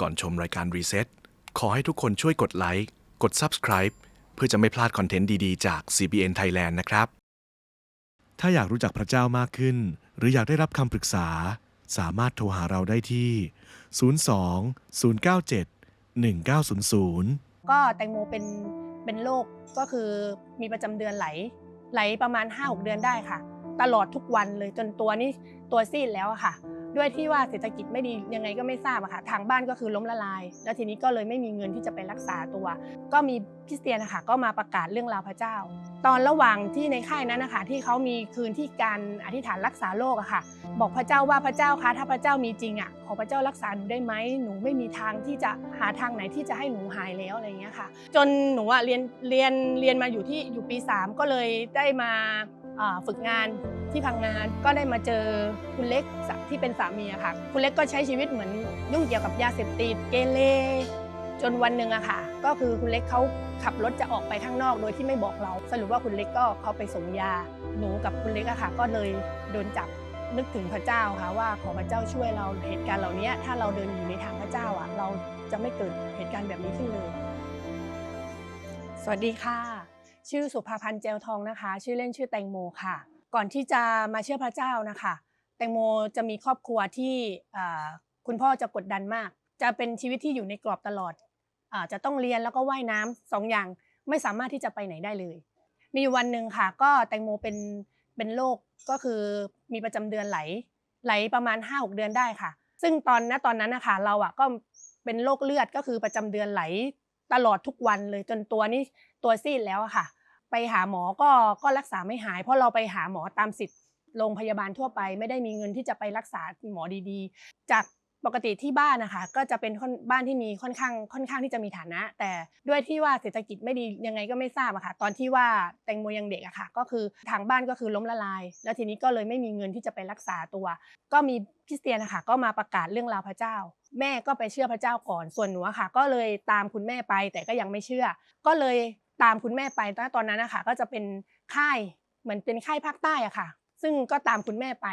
ก่อนชมรายการรีเซ็ตขอให้ทุกคนช่วยกดไลค์ กด Subscribe เพื่อจะไม่พลาดคอนเทนต์ดีๆ จาก CBN Thailand นะครับ ถ้าอยากรู้จักพระเจ้ามากขึ้น หรืออยากได้รับคำปรึกษา สามารถโทรหาเราได้ที่ 02 097 1900ก็แตงโมเป็นเป็นโรคก็คือมีประจำเดือนไหล ไหลประมาณ 5-6 เดือนได้ค่ะ ตลอดทุกวันเลยจนตัวนี้ตัวซีดแล้วอะค่ะ ด้วยที่ว่าเศรษฐกิจไม่ดียังไงก็ไม่ทราบอะค่ะทางบ้านก็คือล้มละลาย แล้วทีนี้ก็เลยไม่มีเงินที่จะไปรักษาตัว ก็มีคริสเตียนนะคะก็มาประกาศเรื่องราวพระเจ้า ตอนระหว่างที่ในค่ายนั้นนะคะที่เขามีคืนที่การอธิษฐานรักษาโรคอะค่ะ บอกพระเจ้าว่าพระเจ้าคะถ้าพระเจ้ามีจริงอะขอพระเจ้ารักษาหนูได้ไหมหนูไม่มีทางที่จะหาทางไหนที่จะให้หนูหายแล้วอะไรอย่างเงี้ยค่ะ จนหนูอะเรียนเรียนเรียนมาอยู่ที่อยู่ปี 3 ก็เลยได้มา ฝึกงานที่พังงานก็ได้มาเจอคุณเล็กที่เป็นสามีอะค่ะ คุณเล็กก็ใช้ชีวิตเหมือนยุ่งเกี่ยวกับยาเสพติดเกเรจนวันหนึ่งอะค่ะ ก็คือคุณเล็กเขาขับรถจะออกไปข้างนอกโดยที่ไม่บอกเรา สรุปว่าคุณเล็กก็เขาไปส่งยาหนูกับคุณเล็กอะค่ะ ก็เลยโดนจับนึกถึงพระเจ้าค่ะว่าขอพระเจ้าช่วยเราเหตุการณ์เหล่านี้ถ้าเราเดินอยู่ในทางพระเจ้าอะเราจะไม่เกิดเหตุการณ์แบบนี้ขึ้นเลย สวัสดีค่ะ ชื่อสุภาพันธ์เจลทองนะคะ ชื่อเล่นชื่อแตงโมค่ะ ก่อนที่จะมาเชื่อพระเจ้านะคะ แตงโมจะมีครอบครัวที่คุณพ่อจะกดดันมาก จะเป็นชีวิตที่อยู่ในกรอบตลอดอจะต้องเรียนแล้วก็ว่ายน้ำสองอย่างไม่สามารถที่จะไปไหนได้เลย มีวันหนึ่งค่ะ ก็แตงโมเป็นเป็นโรคก็คือมีประจำเดือนไหล ไหลประมาณ 5-6 เดือนได้ค่ะ ซึ่งตอนณตอนนั้นนะคะเราอะก็เป็นโรคเลือดก็คือประจำเดือนไหลตลอดทุกวันเลยจนตัวนี้ตัวซีดแล้วอะค่ะ ไปหาหมอก็ก็รักษาไม่หาย เพราะเราไปหาหมอตามสิทธิ์โรงพยาบาลทั่วไป ไม่ได้มีเงินที่จะไปรักษาหมอดีๆ จากปกติที่บ้านนะคะก็จะเป็นค่อนบ้านที่มีค่อนข้างค่อนข้างที่จะมีฐานะ แต่ด้วยที่ว่าเศรษฐกิจไม่ดียังไงก็ไม่ทราบอะค่ะ ตอนที่ว่าแตงโมยังเด็กอะค่ะ ก็คือทางบ้านก็คือล้มละลาย แล้วทีนี้ก็เลยไม่มีเงินที่จะไปรักษาตัว ก็มีคริสเตียนนะคะก็มาประกาศเรื่องราวพระเจ้า แม่ก็ไปเชื่อพระเจ้าก่อนส่วนหนูอะค่ะ ก็เลยตามคุณแม่ไปแต่ก็ยังไม่เชื่อ ก็เลย ตามคุณแม่ไปตอนตอนนั้นนะคะก็จะเป็นค่ายเหมือนเป็นค่ายภาคใต้อะค่ะ ซึ่งก็ตามคุณแม่ไป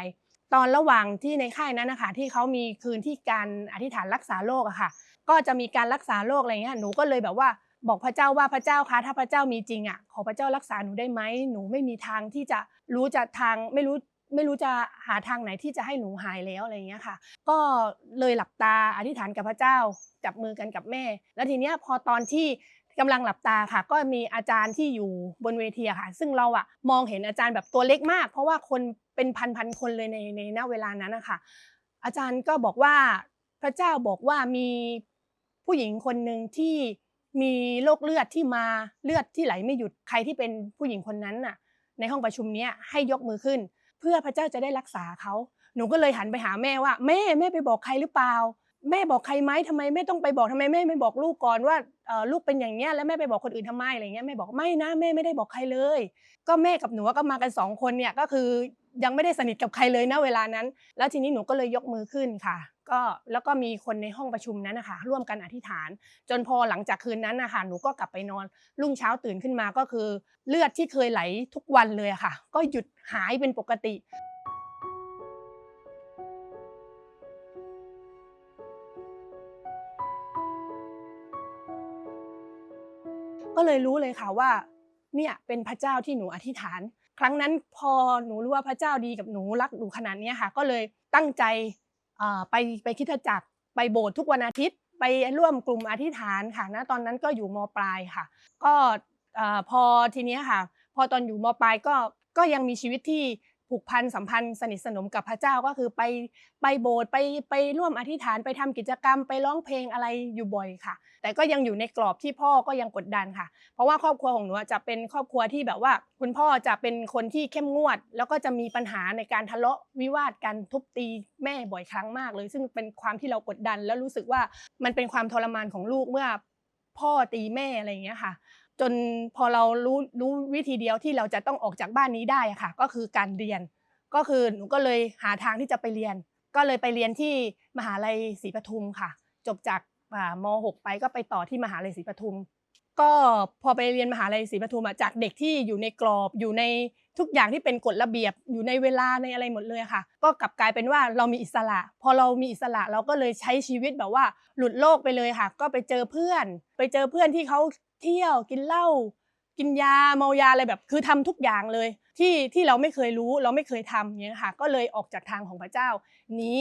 ตอนระหว่างที่ในค่ายนั้นนะคะที่เขามีคืนที่การอธิษฐานรักษาโรคอะค่ะ ก็จะมีการรักษาโรคอะไรเงี้ยหนูก็เลยแบบว่าบอกพระเจ้าว่าพระเจ้าคะถ้าพระเจ้ามีจริงอะขอพระเจ้ารักษาหนูได้ไหมหนูไม่มีทางที่จะรู้จะทางไม่รู้ไม่รู้จะหาทางไหนที่จะให้หนูหายแล้วอะไรเงี้ยค่ะ ก็เลยหลับตาอธิษฐานกับพระเจ้าจับมือกันกับแม่ แล้วทีเนี้ยพอตอนที่ กำลังหลับตาค่ะ ก็มีอาจารย์ที่อยู่บนเวทีค่ะ ซึ่งเราอะมองเห็นอาจารย์แบบตัวเล็กมาก เพราะว่าคนเป็นพันพันๆคนเลยในในณเวลานั้นนะคะอาจารย์ก็บอกว่าพระเจ้าบอกว่ามีผู้หญิงคนหนึ่งที่มีโรคเลือดที่มาเลือดที่ไหลไม่หยุดใครที่เป็นผู้หญิงคนนั้นน่ะ ในห้องประชุมนี้ให้ยกมือขึ้น เพื่อพระเจ้าจะได้รักษาเขาหนูก็เลยหันไปหาแม่ว่า แม่แม่ไปบอกใครหรือเปล่า แม่บอกใครไหมทำไมแม่ต้องไปบอกทำไมแม่ไม่บอกลูกก่อนว่าลูกเป็นอย่างเนี้ยแล้วแม่ไปบอกคนอื่นทำไมอะไรเงี้ยแม่บอกไม่นะแม่ไม่ได้บอกใครเลย ก็แม่กับหนูก็มากันสองคนเนี่ยก็คือยังไม่ได้สนิทกับใครเลยนะเวลานั้น แล้วทีนี้หนูก็เลยยกมือขึ้นค่ะก็แล้วก็มีคนในห้องประชุมนั้นนะคะร่วมกันอธิษฐาน จนพอหลังจากคืนนั้นนะคะหนูก็กลับไปนอน รุ่งเช้าตื่นขึ้นมาก็คือ เลือดที่เคยไหลทุกวันเลยค่ะ ก็หยุดหายเป็นปกติ ก็เลยรู้เลยค่ะว่าเนี่ยเป็นพระเจ้าที่หนูอธิษฐาน ครั้งนั้นพอหนูรู้ว่าพระเจ้าดีกับหนูรักหนูขนาดนี้ค่ะ ก็เลยตั้งใจไปไปคิดจักรไปโบสถ์ทุกวันอาทิตย์ ไปร่วมกลุ่มอธิษฐานค่ะนะตอนนั้นก็อยู่มปลายค่ะ ก็พอทีนี้ค่ะ พอตอนอยู่มปลายก็ก็ยังมีชีวิตที่ ผูกพันสัมพันธ์สนิทสนมกับพระเจ้าก็คือไปไปโบสถ์ไปไปร่วมอธิษฐานไปทำกิจกรรมไปร้องเพลงอะไรอยู่บ่อยค่ะ แต่ก็ยังอยู่ในกรอบที่พ่อก็ยังกดดันค่ะ เพราะว่าครอบครัวของหนูจะเป็นครอบครัวที่แบบว่า คุณพ่อจะเป็นคนที่เข้มงวด แล้วก็จะมีปัญหาในการทะเลาะวิวาทกันทุบตีแม่บ่อยครั้งมากเลย ซึ่งเป็นความที่เรากดดัน แล้วรู้สึกว่ามันเป็นความทรมานของลูกเมื่อพ่อตีแม่อะไรอย่างเงี้ยค่ะ จนพอเรารู้รู้วิธีเดียวที่เราจะต้องออกจากบ้านนี้ได้ค่ะ ก็คือการเรียน ก็คือหนูก็เลยหาทางที่จะไปเรียน ก็เลยไปเรียนที่มหาลัยศรีปทุมค่ะ จบจากม .6 ไปก็ไปต่อที่มหาลัยศรีปทุม ก็พอไปเรียนมหาลัยศรีปทุมอะจากเด็กที่อยู่ในกรอบอยู่ในทุกอย่างที่เป็นกฎระเบียบอยู่ในเวลาในอะไรหมดเลยค่ะ ก็กลับกลายเป็นว่าเรามีอิสระ พอเรามีอิสระเราก็เลยใช้ชีวิตแบบว่า หลุดโลกไปเลยค่ะ ก็ไปเจอเพื่อน ไปเจอเพื่อนที่เขาเที่ยวกินเหล้ากินยาเมายาอะไรแบบ คือทำทุกอย่างเลย ที่ที่เราไม่เคยรู้เราไม่เคยทำอย่างเงี้ยค่ะก็เลยออกจากทางของพระเจ้าหนี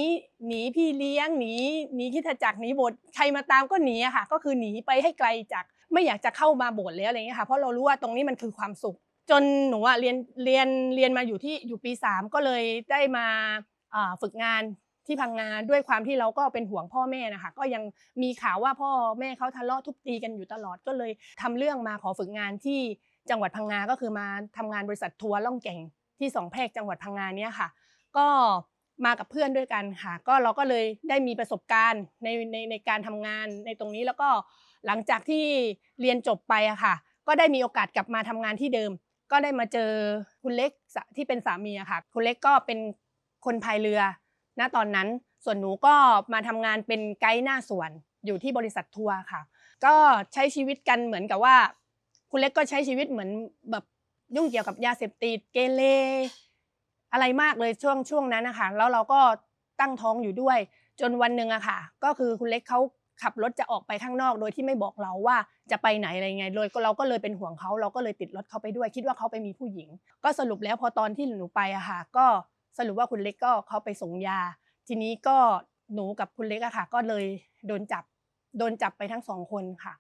หนีพี่เลี้ยงหนีหนีคิดจักรหนีโบสถ์ใครมาตามก็หนีค่ะ ก็คือหนีไปให้ไกลจาก ไม่อยากจะเข้ามาโบสถ์แล้วอะไรเงี้ยค่ะเพราะเรารู้ว่าตรงนี้มันคือความสุข จนหนูอะเรียนเรียนเรียนมาอยู่ที่อยู่ปีสามก็เลยได้มาฝึกงานที่พังงานด้วยความที่เราก็เป็นห่วงพ่อแม่นะคะก็ยังมีข่าวว่าพ่อแม่เขาทะเลาะทุบตีกันอยู่ตลอดก็เลยทำเรื่องมาขอฝึกงานที่จังหวัดพังงาก็คือมาทำงานบริษัททัวร์ล่องแก่งที่สองแพรกจังหวัดพังงานเนี่ยค่ะ ก็มากับเพื่อนด้วยกันค่ะ ก็เราก็เลยได้มีประสบการณ์ในในในการทำงานในตรงนี้แล้วก็ หลังจากที่เรียนจบไปอะค่ะ ก็ได้มีโอกาสกลับมาทำงานที่เดิม ก็ได้มาเจอคุณเล็กที่เป็นสามีอะค่ะ คุณเล็กก็เป็นคนพายเรือ ณตอนนั้น ส่วนหนูก็มาทำงานเป็นไกด์หน้าสวนอยู่ที่บริษัททัวร์ค่ะ ก็ใช้ชีวิตกันเหมือนกับว่า คุณเล็กก็ใช้ชีวิตเหมือนแบบยุ่งเกี่ยวกับยาเสพติดเกเรอะไรมากเลยช่วงช่วงนั้นนะคะแล้วเราก็ตั้งท้องอยู่ด้วย จนวันหนึ่งอะค่ะ ก็คือคุณเล็กเขา ขับรถจะออกไปข้างนอกโดยที่ไม่บอกเราว่าจะไปไหนอะไรไงเลยเราก็เลยเป็นห่วงเขาเราก็เลยติดรถเขาไปด้วย คิดว่าเขาไปมีผู้หญิง ก็สรุปแล้วพอตอนที่หนูไปอะค่ะก็สรุปว่าคุณเล็กก็เขาไปส่งยา ทีนี้ก็หนูกับคุณเล็กอะค่ะ ก็เลยโดนจับโดนจับไปทั้งสองคนค่ะ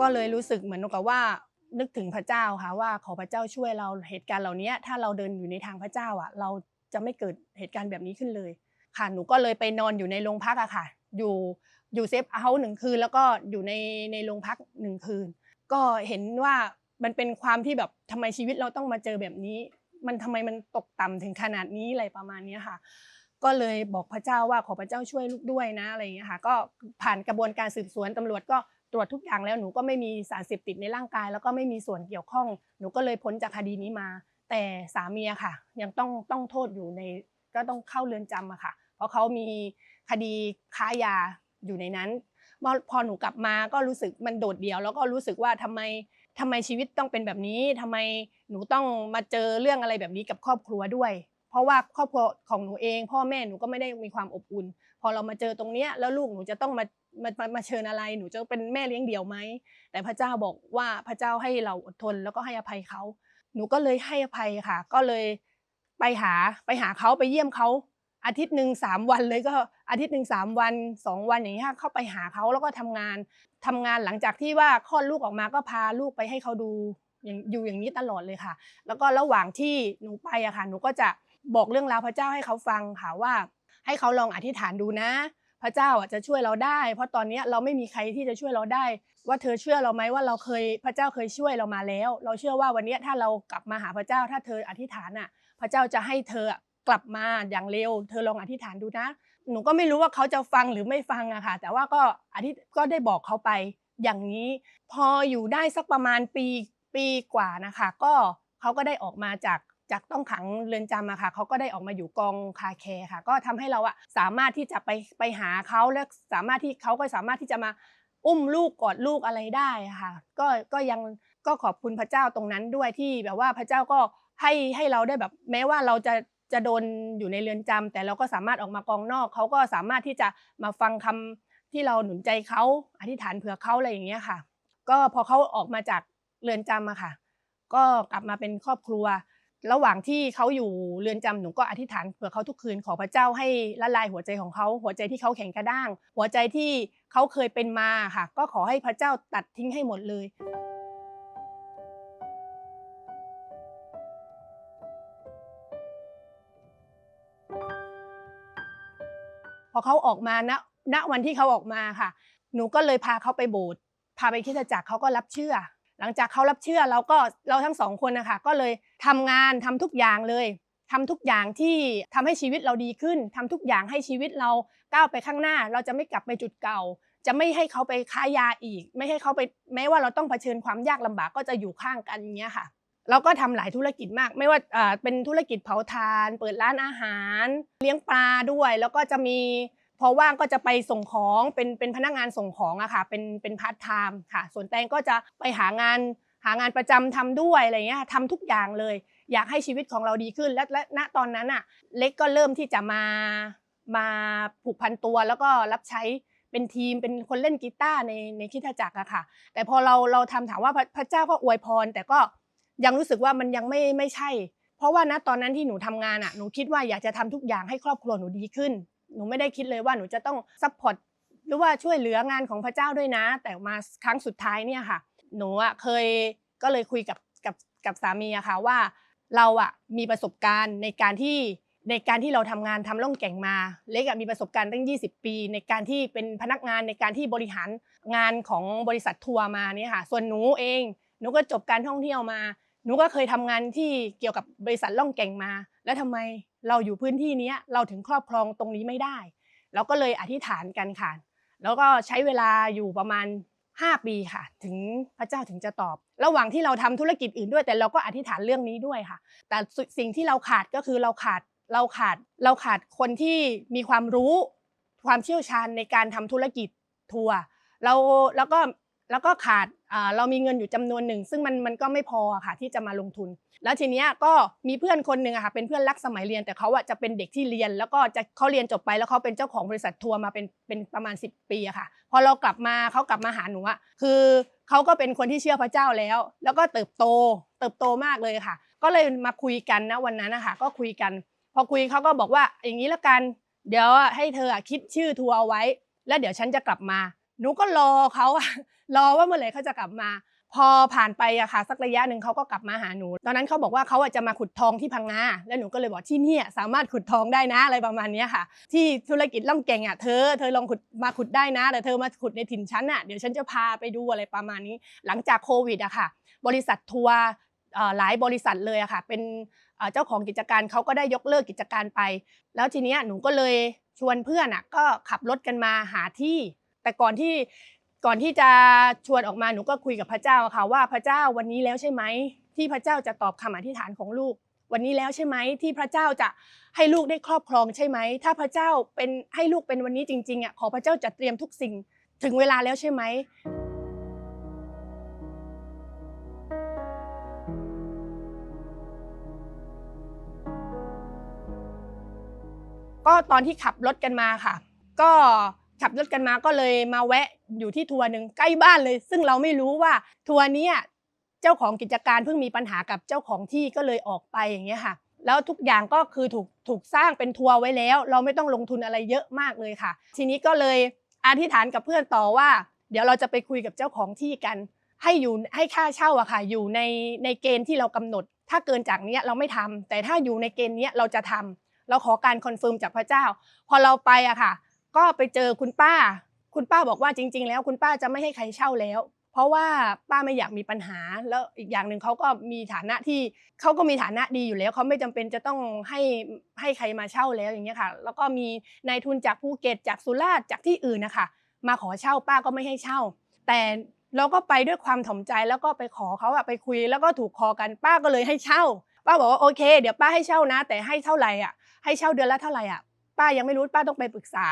ก็เลยรู้สึกเหมือนกับว่า นึกถึงพระเจ้าค่ะว่าขอพระเจ้าช่วยเราเหตุการณ์เหล่านี้ถ้าเราเดินอยู่ในทางพระเจ้าอะ เราจะไม่เกิดเหตุการณ์แบบนี้ขึ้นเลย ค่ะหนูก็เลยไปนอนอยู่ในโรงพักอะค่ะ อยู่อยู่เซฟเฮาส์หนึ่งคืน แล้วก็อยู่ในในโรงพักหนึ่งคืน ก็เห็นว่ามันเป็นความที่แบบทำไมชีวิตเราต้องมาเจอแบบนี้ มันทำไมมันตกต่ำถึงขนาดนี้อะไรประมาณนี้ค่ะ ก็เลยบอกพระเจ้าว่าขอพระเจ้าช่วยลูกด้วยนะอะไรอย่างเงี้ยค่ะ ก็ผ่านกระบวนการสืบสวนตำรวจก็ ตรวจทุกอย่างแล้วหนูก็ไม่มีสารเสพติดในร่างกาย แล้วก็ไม่มีส่วนเกี่ยวข้อง หนูก็เลยพ้นจากคดีนี้มา แต่สามีอะค่ะ ยังต้องต้องโทษอยู่ในก็ต้องเข้าเรือนจำอะค่ะ เพราะเขามีคดีค้ายาอยู่ในนั้นพอหนูกลับมาก็รู้สึกมันโดดเดี่ยว แล้วก็รู้สึกว่าทำไมทำไมชีวิตต้องเป็นแบบนี้ทำไมหนูต้องมาเจอเรื่องอะไรแบบนี้กับครอบครัวด้วย เพราะว่าครอบครัวของหนูเอง พ่อแม่หนูก็ไม่ได้มีความอบอุ่น พอเรามาเจอตรงเนี้ยแล้วลูกหนูจะต้องมา มามามาเชิญอะไรหนูจะเป็นแม่เลี้ยงเดี่ยวไหมแต่พระเจ้าบอกว่าพระเจ้าให้เราอดทนแล้วก็ให้อภัยเขาหนูก็เลยให้อภัยค่ะ ก็เลยไปหาไปหาเขาไปเยี่ยมเขาอาทิตย์หนึ่งสามวันเลยก็อาทิตย์หนึ่งสามวันสองวันอย่างนี้ยเข้าไปหาเขาแล้วก็ทำงานทำงานหลังจากที่ว่าคลอดลูกออกมาก็พาลูกไปให้เขาดูอย่างอยู่อย่างนี้ตลอดเลยค่ะ แล้วก็ระหว่างที่หนูไปอะค่ะหนูก็จะบอกเรื่องราวพระเจ้าให้เขาฟังค่ะว่า ให้เขาลองอธิษฐานดูนะ พระเจ้าอะจะช่วยเราได้ เพราะตอนนี้เราไม่มีใครที่จะช่วยเราได้ ว่าเธอเชื่อเราไหมว่าเราเคยพระเจ้าเคยช่วยเรามาแล้ว เราเชื่อว่าวันนี้ถ้าเรากลับมาหาพระเจ้า ถ้าเธออธิษฐานอะ พระเจ้าจะให้เธอกลับมาอย่างเร็ว เธอลองอธิษฐานดูนะ หนูก็ไม่รู้ว่าเขาจะฟังหรือไม่ฟังอะค่ะ แต่ว่าก็อธิก็ได้บอกเขาไปอย่างนี้ พออยู่ได้สักประมาณปีปีกว่านะคะ ก็เขาก็ได้ออกมาจาก จากต้องขังเรือนจำอะค่ะเขาก็ได้ออกมาอยู่กองคาแคร์ค่ะ ก็ทำให้เราอะสามารถที่จะไปไปหาเขาและสามารถที่เขาก็สามารถที่จะมาอุ้มลูกกอดลูกอะไรได้ค่ะ ก็ก็ยังก็ขอบคุณพระเจ้าตรงนั้นด้วยที่แบบว่าพระเจ้าก็ให้ให้เราได้แบบแม้ว่าเราจะจะโดนอยู่ในเรือนจำแต่เราก็สามารถออกมากองนอกเขาก็สามารถที่จะมาฟังคำที่เราหนุนใจเขาอธิษฐานเผื่อเขาอะไรอย่างเงี้ยค่ะ ก็พอเขาออกมาจากเรือนจำอะค่ะ ก็กลับมาเป็นครอบครัว ระหว่างที่เขาอยู่เรือนจำหนูก็อธิษฐานเผื่อเขาทุกคืนขอพระเจ้าให้ละลายหัวใจของเขาหัวใจที่เขาแข็งกระด้าง หัวใจที่เขาเคยเป็นมาค่ะ ก็ขอให้พระเจ้าตัดทิ้งให้หมดเลย พอเขาออกมาณณวันที่เขาออกมาค่ะ หนูก็เลยพาเขาไปโบสถ์พาไปคิดจักรเขาก็รับเชื่อ หลังจากเขารับเชื่อเราก็เราทั้งสองคนนะคะก็เลยทำงานทำทุกอย่างเลยทำทุกอย่างที่ทำให้ชีวิตเราดีขึ้นทำทุกอย่างให้ชีวิตเราก้าวไปข้างหน้า เราจะไม่กลับไปจุดเก่า จะไม่ให้เขาไปค้ายาอีก ไม่ให้เขาไปแม้ว่าเราต้องเผชิญความยากลำบากก็จะอยู่ข้างกันอย่างเงี้ยค่ะ เราก็ทำหลายธุรกิจมาก ไม่ว่าอ่าเป็นธุรกิจเผาถ่าน เปิดร้านอาหาร เลี้ยงปลาด้วย แล้วก็จะมี พอว่างก็จะไปส่งของเป็นเป็นพนักงานส่งของอะค่ะเป็นเป็นพาร์ทไทม์ค่ะ ส่วนแตงก็จะไปหางานหางานประจำทำด้วยอะไรเงี้ยทำทุกอย่างเลย อยากให้ชีวิตของเราดีขึ้น และและณตอนนั้นอะเล็กก็เริ่มที่จะมามาผูกพันตัวแล้วก็รับใช้เป็นทีมเป็นคนเล่นกีตาร์ในในคิดจักรอะค่ะ แต่พอเราเราทำถามว่าพระพระเจ้าก็อวยพร แต่ก็ยังรู้สึกว่ามันยังไม่ไม่ใช่ เพราะว่าณตอนนั้นที่หนูทำงานอะหนูคิดว่าอยากจะทำทุกอย่างให้ครอบครัวหนูดีขึ้น หนูไม่ได้คิดเลยว่าหนูจะต้องซัพพอร์ตหรือว่าช่วยเหลืองานของพระเจ้าด้วยนะ แต่มาครั้งสุดท้ายเนี่ยค่ะ หนูอะเคยก็เลยคุยกับกับกับสามีอะค่ะว่าเราอะมีประสบการณ์ในการที่ในการที่เราทำงานทำล่องแก่งมา เล็กอะมีประสบการณ์ตั้ง 20 ปี ในการที่เป็นพนักงานในการที่บริหารงานของบริษัททัวร์มาเนี่ยค่ะ ส่วนหนูเองหนูก็จบการท่องเที่ยวมา หนูก็เคยทำงานที่เกี่ยวกับบริษัทล่องแก่งมา แล้วทำไมเราอยู่พื้นที่นี้เราถึงครอบครองตรงนี้ไม่ได้ เราก็เลยอธิษฐานกันค่ะ แล้วก็ใช้เวลาอยู่ประมาณ 5 ปีค่ะ ถึงพระเจ้าถึงจะตอบ ระหว่างที่เราทำธุรกิจอื่นด้วย แต่เราก็อธิษฐานเรื่องนี้ด้วยค่ะ แต่สิ่งที่เราขาดก็คือเราขาดเราขาดเราขาดคนที่มีความรู้ความเชี่ยวชาญในการทำธุรกิจทัวร์เราแล้วก็แล้วก็ขาด เรามีเงินอยู่จำนวนหนึ่ง ซึ่งมันมันก็ไม่พอค่ะที่จะมาลงทุน แล้วทีเนี้ยก็มีเพื่อนคนหนึ่งอะค่ะเป็นเพื่อนรักสมัยเรียนแต่เขาอะจะเป็นเด็กที่เรียน แล้วก็จะเขาเรียนจบไปแล้วเขาเป็นเจ้าของบริษัททัวร์มาเป็นเป็นประมาณ 10 ปีอะค่ะ พอเรากลับมาเขากลับมาหาหนูอะคือเขาก็เป็นคนที่เชื่อพระเจ้าแล้ว แล้วก็เติบโตเติบโตมากเลยค่ะ ก็เลยมาคุยกันนะวันนั้นนะคะก็คุยกัน พอคุยเขาก็บอกว่าอย่างนี้ละกัน เดี๋ยวให้เธอคิดชื่อทัวร์เอาไว้ แล้วเดี๋ยวฉันจะกลับมา หนูก็รอเขาอะรอว่าเมื่อไหร่เขาจะกลับมา พอผ่านไปอะค่ะสักระยะหนึ่งเขาก็กลับมาหาหนู ตอนนั้นเขาบอกว่าเขาอะจะมาขุดทองที่พังงาแล้วหนูก็เลยบอกที่เนี่ยสามารถขุดทองได้นะอะไรประมาณนี้ค่ะ ที่ธุรกิจล่องแก่งอะเธอเธอลองขุดมาขุดได้นะแต่เธอมาขุดในถิ่นฉันอะเดี๋ยวฉันจะพาไปดูอะไรประมาณนี้ หลังจากโควิดอะค่ะ บริษัททัวร์หลายบริษัทเลยอะค่ะ เป็นเอ่อเจ้าของกิจการเขาก็ได้ยกเลิกกิจการไป แล้วทีเนี้ยหนูก็เลยชวนเพื่อนอะก็ขับรถกันมาหาที่ แต่ก่อนที่ก่อนที่จะชวนออกมาหนูก็คุยกับพระเจ้าค่ะว่าพระเจ้าวันนี้แล้วใช่ไหมที่พระเจ้าจะตอบคำอธิษฐานของลูก วันนี้แล้วใช่ไหมที่พระเจ้าจะให้ลูกได้ครอบครองใช่ไหมถ้าพระเจ้าเป็นให้ลูกเป็นวันนี้จริงๆอะขอพระเจ้าจัดเตรียมทุกสิ่งถึงเวลาแล้วใช่ไหมก็ตอนที่ขับรถกันมาค่ะ ก็ ขับรถกันมาก็เลยมาแวะอยู่ที่ทัวร์หนึ่งใกล้บ้านเลย ซึ่งเราไม่รู้ว่าทัวร์นี้เจ้าของกิจการเพิ่งมีปัญหากับเจ้าของที่ก็เลยออกไปอย่างเงี้ยค่ะ แล้วทุกอย่างก็คือถูกถูกสร้างเป็นทัวร์ไว้แล้ว เราไม่ต้องลงทุนอะไรเยอะมากเลยค่ะ ทีนี้ก็เลยอธิษฐานกับเพื่อนต่อว่า เดี๋ยวเราจะไปคุยกับเจ้าของที่กัน ให้อยู่ให้ค่าเช่าอะค่ะ อยู่ในในเกณฑ์ที่เรากำหนด ถ้าเกินจากเนี้ยเราไม่ทำแต่ถ้าอยู่ในเกณฑ์เนี้ยเราจะทำเราขอการคอนเฟิร์มจากพระเจ้า พอเราไปอะค่ะ ก็ไปเจอคุณป้า คุณป้าบอกว่าจริง ๆ แล้วคุณป้าจะไม่ให้ใครเช่าแล้ว เพราะว่าป้าไม่อยากมีปัญหา แล้วอีกอย่างหนึ่งเขาก็มีฐานะที่เขาก็มีฐานะดีอยู่แล้วเขาไม่จำเป็นจะต้องให้ให้ใครมาเช่าแล้วอย่างเงี้ยค่ะ แล้วก็มีนายทุนจากภูเก็ตจากสุราษฎร์จากที่อื่นนะคะมาขอเช่าป้าก็ไม่ให้เช่า แต่เราก็ไปด้วยความถ่อมใจแล้วก็ไปขอเขาอะไปคุย แล้วก็ถูกคอกันป้าก็เลยให้เช่า ป้าบอกว่าโอเค เดี๋ยวป้าให้เช่านะ แต่ให้เท่าไหร่อะให้เช่าเดือนละเท่าไหร่อะ ป้ายังไม่รู้ป้าต้องไปปรึกษา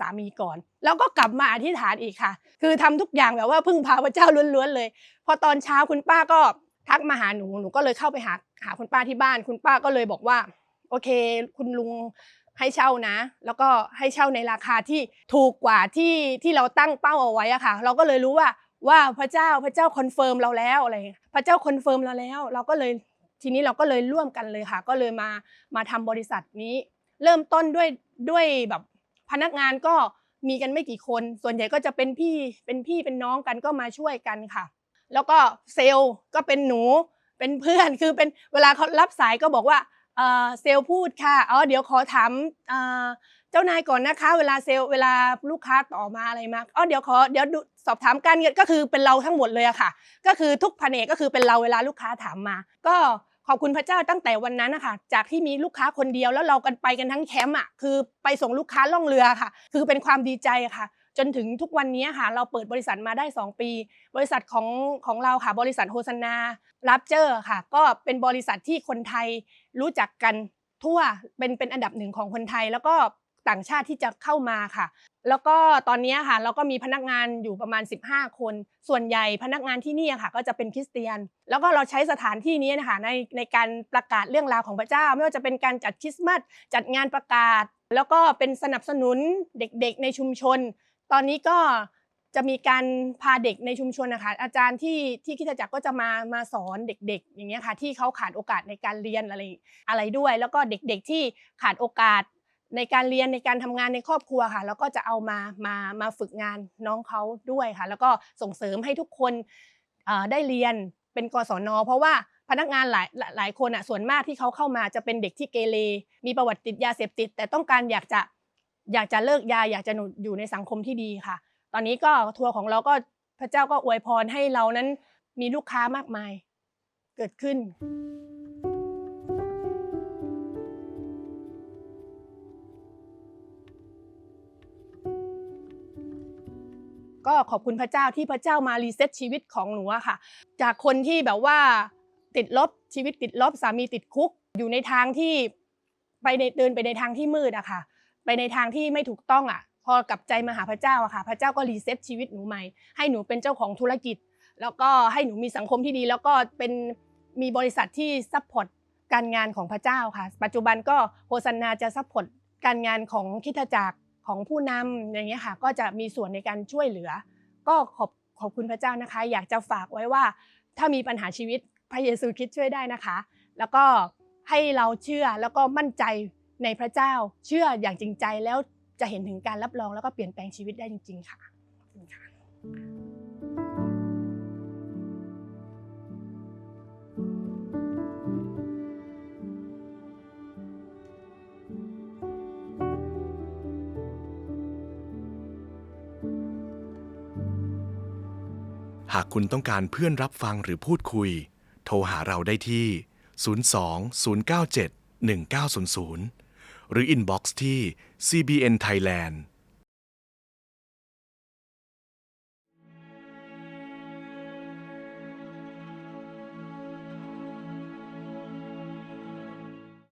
สามีก่อน แล้วก็กลับมาอธิษฐานอีกค่ะ คือทำทุกอย่างแบบว่าพึ่งพาพระเจ้าล้วนๆเลย พอตอนเช้าคุณป้าก็ทักมาหาหนูหนูก็เลยเข้าไปหาหาคุณป้าที่บ้าน คุณป้าก็เลยบอกว่า โอเค คุณลุงให้เช่านะ แล้วก็ให้เช่าในราคาที่ถูกกว่าที่ที่เราตั้งเป้าเอาไว้อะค่ะ เราก็เลยรู้ว่าว่าพระเจ้าพระเจ้าคอนเฟิร์มเราแล้วอะไรพระเจ้าคอนเฟิร์มเราแล้ว เราก็เลยทีนี้เราก็เลยร่วมกันเลยค่ะ ก็เลยมามาทำบริษัทนี้ เริ่มต้นด้วยด้วยแบบพนักงานก็มีกันไม่กี่คน ส่วนใหญ่ก็จะเป็นพี่เป็นพี่เป็นน้องกันก็มาช่วยกันค่ะ แล้วก็เซลล์ก็เป็นหนูเป็นเพื่อนคือเป็นเวลาเขารับสายก็บอกว่าเซลล์พูดค่ะอ๋อเดี๋ยวขอถามเจ้านายก่อนนะคะ เวลาเซลล์เวลาลูกค้าต่อมาอะไรมาอ๋อเดี๋ยวขอเดี๋ยวดูสอบถามการเงินก็คือเป็นเราทั้งหมดเลยอะค่ะ ก็คือทุกแผนกก็คือเป็นเราเวลาลูกค้าถามมา ก็ ขอบคุณพระเจ้าตั้งแต่วันนั้นนะคะจากที่มีลูกค้าคนเดียวแล้วเรากันไปกันทั้งแคมป์อะคือไปส่งลูกค้าล่องเรือค่ะ คือเป็นความดีใจค่ะ จนถึงทุกวันนี้ค่ะ เราเปิดบริษัทมาได้ 2 ปี บริษัทของของเราค่ะ บริษัทโฮสนารับเจอร์ค่ะ ก็เป็นบริษัทที่คนไทยรู้จักกันทั่วเป็นเป็นอันดับหนึ่งของคนไทยแล้วก็ ต่างชาติที่จะเข้ามาค่ะ แล้วก็ตอนนี้ค่ะเราก็มีพนักงานอยู่ประมาณ 15 คน ส่วนใหญ่พนักงานที่นี่ค่ะ ก็จะเป็นคริสเตียน แล้วก็เราใช้สถานที่นี้นะคะในในการประกาศเรื่องราวของพระเจ้า ไม่ว่าจะเป็นการจัดคริสต์มาสจัดงานประกาศ แล้วก็เป็นสนับสนุนเด็กๆในชุมชน ตอนนี้ก็จะมีการพาเด็กในชุมชนนะคะอาจารย์ที่ที่คิดจักรก็จะมามาสอนเด็ก ๆ อย่างเงี้ยค่ะที่เขาขาดโอกาสในการเรียนอะไรอะไรด้วย แล้วก็เด็กๆที่ขาดโอกาส ในการเรียนในการทำงานในครอบครัวค่ะ แล้วก็จะเอามามามาฝึกงานน้องเขาด้วยค่ะ แล้วก็ส่งเสริมให้ทุกคนได้เรียนเป็นกศน เพราะว่าพนักงานหลายหลายคนอะส่วนมากที่เขาเข้ามาจะเป็นเด็กที่เกเรมีประวัติติดยาเสพติด แต่ต้องการอยากจะอยากจะเลิกยาอยากจะอยู่ในสังคมที่ดีค่ะ ตอนนี้ก็ทัวร์ของเราก็พระเจ้าก็อวยพรให้เรานั้นมีลูกค้ามากมายเกิดขึ้น ก็ขอบคุณพระเจ้าที่พระเจ้ามารีเซ็ตชีวิตของหนูอะค่ะ จากคนที่แบบว่าติดลบชีวิตติดลบสามีติดคุก อยู่ในทางที่ไปในเดินไปในทางที่มืดอะค่ะ ไปในทางที่ไม่ถูกต้องอะพอกลับใจมาหาพระเจ้าอะค่ะ พระเจ้าก็รีเซ็ตชีวิตหนูใหม่ ให้หนูเป็นเจ้าของธุรกิจ แล้วก็ให้หนูมีสังคมที่ดี แล้วก็เป็นมีบริษัทที่ซัพพอร์ตการงานของพระเจ้าค่ะ ปัจจุบันก็โฮสันนาจะซัพพอร์ตการงานของคิดจักร ของผู้นำอย่างเงี้ยค่ะก็จะมีส่วนในการช่วยเหลือ ก็ขอบขอบคุณพระเจ้านะคะ อยากจะฝากไว้ว่า ถ้ามีปัญหาชีวิตพระเยซูคริดช่วยได้นะคะ แล้วก็ให้เราเชื่อแล้วก็มั่นใจในพระเจ้า เชื่ออย่างจริงใจแล้วจะเห็นถึงการรับรองแล้วก็เปลี่ยนแปลงชีวิตได้จริง ๆ ค่ะ หากคุณต้องการเพื่อนรับฟังหรือพูดคุย โทรหาเราได้ที่ 02 097 1900 หรืออินบ็อกซ์ที่ cbn thailand